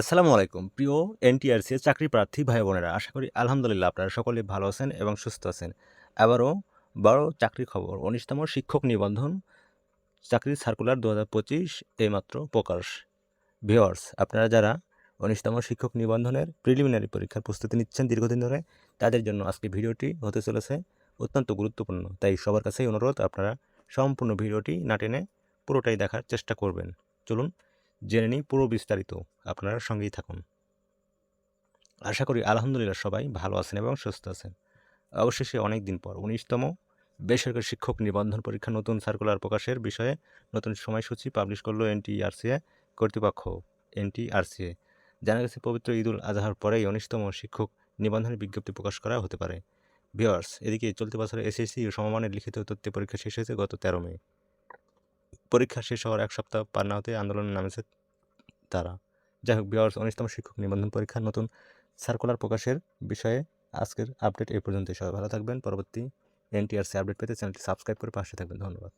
আসসালামু আলাইকুম। প্রিয় এনটিআরসি চাকরি প্রার্থী ভাই বোনেরা আশা করি আলহামদুলিল্লাহ আপনারা সকলে ভালো আছেন এবং সুস্থ আছেন। আবারও বড় চাকরি খবর, উনিশতম শিক্ষক নিবন্ধন চাকরির সার্কুলার দু হাজার পঁচিশ, এইমাত্র প্রকাশ। ভিওয়ার্স আপনারা যারা উনিশতম শিক্ষক নিবন্ধনের প্রিলিমিনারি পরীক্ষার প্রস্তুতি নিচ্ছেন দীর্ঘদিন ধরে, তাদের জন্য আজকে ভিডিওটি হতে চলেছে অত্যন্ত গুরুত্বপূর্ণ। তাই সবার কাছেই অনুরোধ, আপনারা সম্পূর্ণ ভিডিওটি না টেনে পুরোটাই দেখার চেষ্টা করবেন। চলুন জেনে নিই পুরো বিস্তারিত। আপনারা সঙ্গেই থাকুন। আশা করি আলহামদুলিল্লাহ সবাই ভালো আছেন এবং সুস্থ আছেন। অবশেষে অনেক দিন পর উনিশতম বেসরকারি শিক্ষক নিবন্ধন পরীক্ষা নতুন সার্কুলার প্রকাশের বিষয়ে নতুন সময়সূচি পাবলিশ করল এনটিআরসিএ কর্তৃপক্ষ। এনটিআরসিএ জানা গেছে, পবিত্র ঈদুল আজহার পরেই উনিশতম শিক্ষক নিবন্ধনের বিজ্ঞপ্তি প্রকাশ করা হতে পারে। ভিওয়ার্স এদিকে চলতি বছরের এসএসসি ও সমমানের লিখিত তথ্য পরীক্ষা শেষ হয়েছে গত তেরো মে। পরীক্ষা শেষ হওয়ার এক সপ্তাহ পার না হতে আন্দোলনে নামেছে তারা। যাই হোক বিহার উনিশতম শিক্ষক নিবন্ধন পরীক্ষার নতুন সার্কুলার প্রকাশের বিষয়ে আজকের আপডেট এই পর্যন্তই। সবাই ভালো থাকবেন। পরবর্তী এনটিআরসি আপডেট পেতে চ্যানেলটি সাবস্ক্রাইব করে পাশে থাকবেন। ধন্যবাদ।